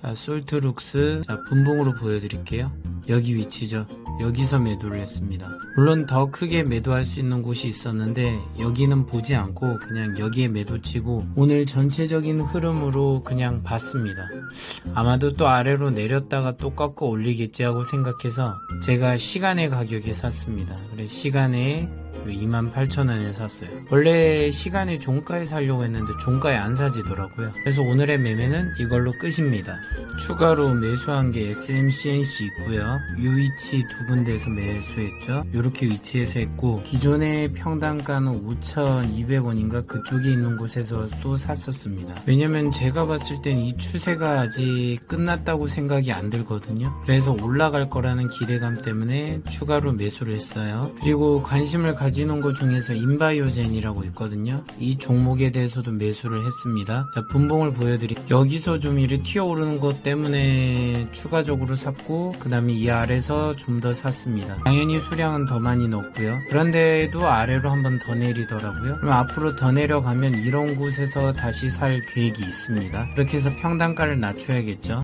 자, 솔트룩스. 자, 분봉으로 보여드릴게요. 여기 위치죠. 여기서 매도를 했습니다. 물론 더 크게 매도할 수 있는 곳이 있었는데 여기는 보지 않고 그냥 여기에 매도치고 오늘 전체적인 흐름으로 그냥 봤습니다. 아마도 또 아래로 내렸다가 또 꺾어 올리겠지 하고 생각해서 제가 시간의 가격에 샀습니다. 그래서 시간에 28,000원에 샀어요. 원래 시간에 종가에 사려고 했는데 종가에 안 사지더라고요. 그래서 오늘의 매매는 이걸로 끝입니다. 추가로 매수한 게 SMCNC 있고요. 이 위치 두 군데에서 매수했죠. 이렇게 위치에서 했고 기존의 평단가는 5,200원인가 그쪽에 있는 곳에서 또 샀었습니다. 왜냐면 제가 봤을 땐 이 추세가 아직 끝났다고 생각이 안 들거든요. 그래서 올라갈 거라는 기대감 때문에 추가로 매수를 했어요. 그리고 관심을 가지는 것 중에서 인바이오젠이라고 있거든요. 이 종목에 대해서도 매수를 했습니다. 자, 분봉을 보여드리 여기서 좀 이렇게 튀어오르는 것 때문에 추가적으로 샀고 그 다음에 이 아래서 좀 더 샀습니다. 당연히 수량은 더 많이 넣었고요. 그런데도 아래로 한 번 더 내리더라고요. 그럼 앞으로 더 내려가면 이런 곳에서 다시 살 계획이 있습니다. 그렇게 해서 평단가를 낮춰야겠죠.